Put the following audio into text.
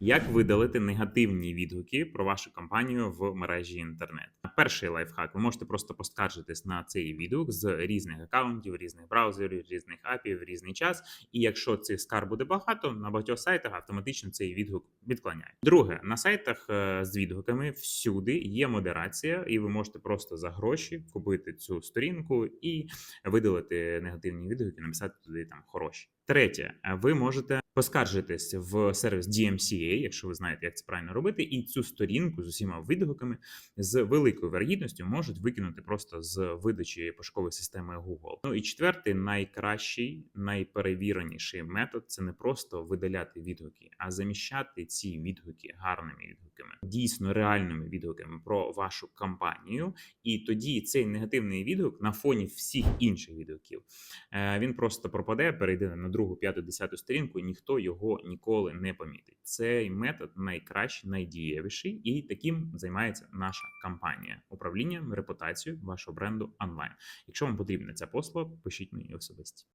Як видалити негативні відгуки про вашу компанію в мережі інтернет? Перший лайфхак. Ви можете просто поскаржитись на цей відгук з різних аккаунтів, різних браузерів, різних апів, різний час. І якщо цих скарг буде багато, на багатьох сайтах автоматично цей відгук відклоняє. Друге, на сайтах е, з відгуками всюди є модерація, і ви можете просто за гроші купити цю сторінку і видалити негативні відгуки, написати туди там хороші. Третє, ви можете поскаржитись в сервіс DMCA, якщо ви знаєте, як це правильно робити, і цю сторінку з усіма відгуками з великою вергідністю можуть викинути просто з видачі пошукової системи Google. Ну і четвертий, найкращий, найперевіреніший метод це не просто видаляти відгуки, а заміщати ці відгуки гарними відгуками, дійсно реальними відгуками про вашу компанію. І тоді цей негативний відгук на фоні всіх інших відгуків е, він просто пропаде, перейде на другу, п'яту, десяту сторінку, і ніхто його ніколи не помітить. Цей метод найкращий, найдієвіший, і таким займається наша компанія управлінням репутацією вашого бренду онлайн. Якщо вам потрібна ця послуга, пишіть мені особисті.